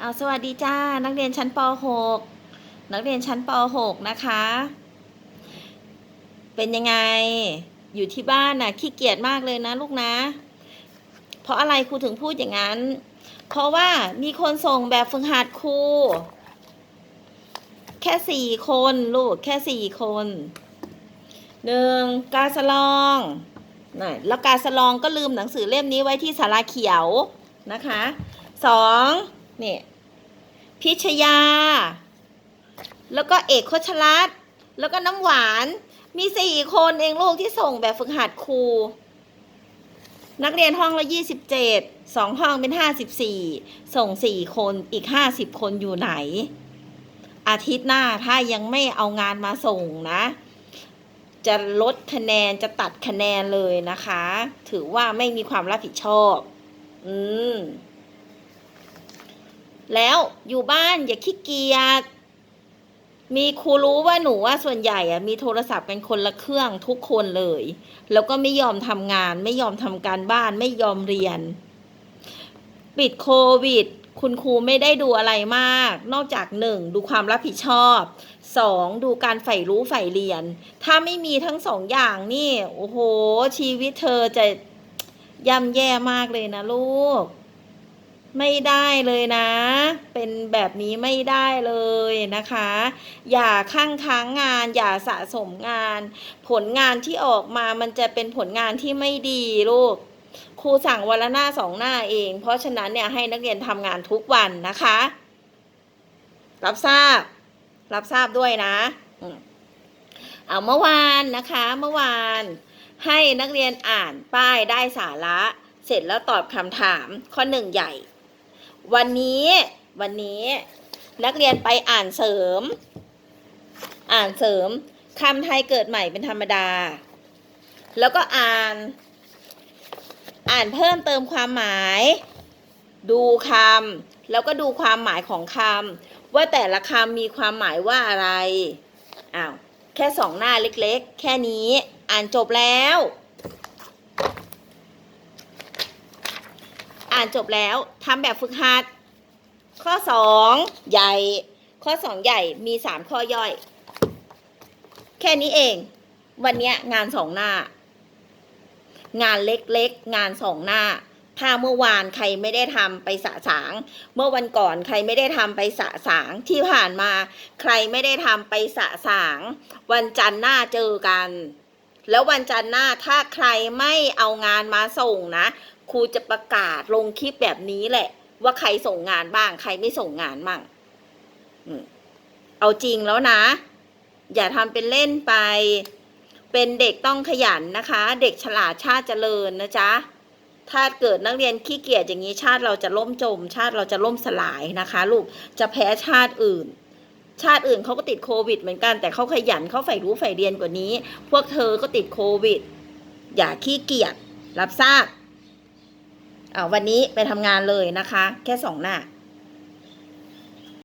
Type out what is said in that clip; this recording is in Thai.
เอาสวัสดีจ้า นักเรียนชั้นป .6 นักเรียนชั้นป .6 นะคะ เป็นยังไง อยู่ที่บ้านน่ะขี้เกียจมากเลยนะลูกนะ เพราะอะไรครูถึงพูดอย่างนั้น เพราะว่ามีคนส่งแบบฝึกหัดครูแค่สี่คนลูกแค่สี่คนหนึ่งกาสลองน่ะแล้วกาสลองก็ลืมหนังสือเล่มนี้ไว้ที่สาราเขียวนะคะสอง นี่ยพิชยา แล้วก็เอกโคชรัตแล้วก็น้ำหวาน มีสี่คนเองลูกที่ส่งแบบฝึกหัดครู นักเรียนห้องละยี่สิบเจ็ดสองห้องเป็นห้าสิบสี่ส่งสี่คนอีกห้าสิบคนอยู่ไหน อาทิตย์หน้าถ้ายังไม่เอางานมาส่งนะ จะลดคะแนนจะตัดคะแนนเลยนะคะ ถือว่าไม่มีความรับผิดชอบ อืม แล้วอยู่บ้านอย่าขี้เกียจมีครูรู้ว่าหนูว่าส่วนใหญ่อะมีโทรศัพท์กันคนละเครื่องทุกคนเลย แล้วก็ไม่ยอมทำงาน ไม่ยอมทำการบ้านไม่ยอมเรียน ปิดโควิด คุณครูไม่ได้ดูอะไรมาก นอกจากหนึ่งดูความรับผิดชอบสองดูการใฝ่รู้ใฝ่เรียน ถ้าไม่มีทั้งสองอย่างนี่ โอ้โห ชีวิตเธอจะย่ำแย่มากเลยนะลูก ไม่ได้เลยนะ เป็นแบบนี้ไม่ได้เลยนะคะ อย่าข้างค้างงาน อย่าสะสมงาน ผลงานที่ออกมามันจะเป็นผลงานที่ไม่ดีลูกครูสั่งวันละหน้าสองหน้าเอง เพราะฉะนั้นเนี่ยให้นักเรียนทำงานทุกวันนะคะ รับทราบ รับทราบด้วยนะเอาเมื่อวานนะคะเมื่อวาน ให้นักเรียนอ่านป้ายได้สาระ เสร็จแล้วตอบคำถามข้อหนึ่งใหญ่ วันนี้วันนี้นักเรียนไปอ่านเสริม อ่านเสริมคำไทยเกิดใหม่เป็นธรรมดา แล้วก็อ่าน อ่านเพิ่มเติมความหมาย ดูคำแล้วก็ดูความหมายของคำว่าแต่ละคำมีความหมายว่าอะไรอ้าวแค่สองหน้าเล็กๆ แค่นี้อ่านจบแล้ว อ่านจบแล้วทำแบบฝึกหัด ข้อสองใหญ่ ข้อสองใหญ่มีสามข้อย่อย แค่นี้เอง วันนี้งานสองหน้า งานเล็กๆ งานสองหน้า ถ้าเมื่อวานใครไม่ได้ทำไปสะสาง เมื่อวันก่อนใครไม่ได้ทำไปสะสางที่ผ่านมา ใครไม่ได้ทำไปสะสาง วันจันทร์หน้าเจอกันแล้ววันจันทร์หน้าถ้าใครไม่เอางานมาส่งนะ ครูจะประกาศลงคลิปแบบนี้แหละ ว่าใครส่งงานบ้าง ใครไม่ส่งงานบ้างเอาจริงแล้วนะ อย่าทำเป็นเล่นไป เป็นเด็กต้องขยันนะคะ เด็กฉลาดชาติเจริญนะจ๊ะถ้าเกิดนักเรียนขี้เกียจอย่างนี้ชาติเราจะล่มจม ชาติเราจะล่มสลายนะคะ ลูกจะแพ้ชาติอื่น ชาติอื่นเขาก็ติดโควิดเหมือนกัน แต่เขาขยันเขาใฝ่รู้ใฝ่เรียนกว่านี้ พวกเธอก็ติดโควิด อย่าขี้เกียจรับทราบ วันนี้ไปทำงานเลยนะคะ แค่สองหน้า